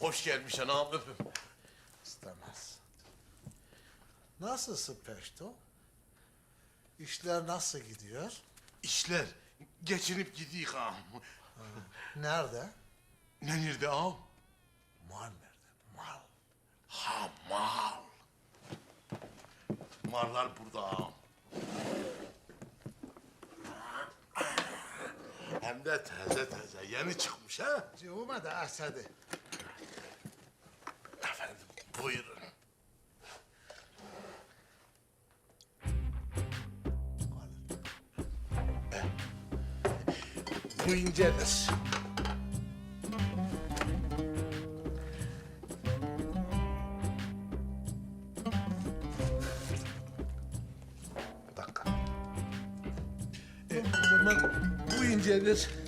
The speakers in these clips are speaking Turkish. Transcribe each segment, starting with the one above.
Hoş gelmiş anam öpüm. İstemez. Nasılsın Peşto? İşler nasıl gidiyor? İşler geçinip gidiyor ağam. Nerede? Ne nerede ağam? Mal nerede? Mal. Ha mal. Mallar burada ağam. Hem de taze taze yeni çıkmış ha. Cıvıma da. Efendim buyurun. Bu incedir. Bir dakika. E, o zaman bu incedir.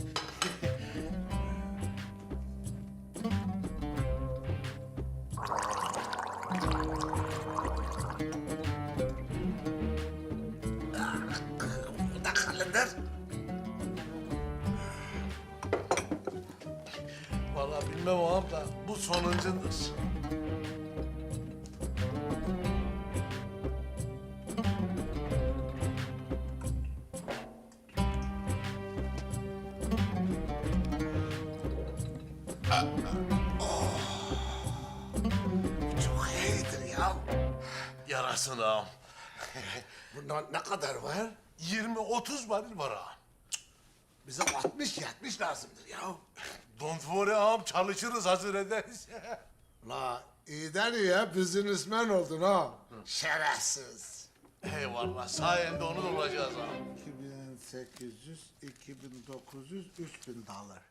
Vallahi bilmem ağam da bu sonuncundur. Çok iyidir ya. Yarasın ağam. Bundan ne kadar var? 20-30 varil var ağam. Bize 60-70 lazımdır ya. Don't worry ağam çalışırız hazır ederiz. La iyiden iyiye businessman oldun ha. Şerefsiz. Eyvallah sayende onu da olacağız ağam. 2800, 2900, 3000 dolar.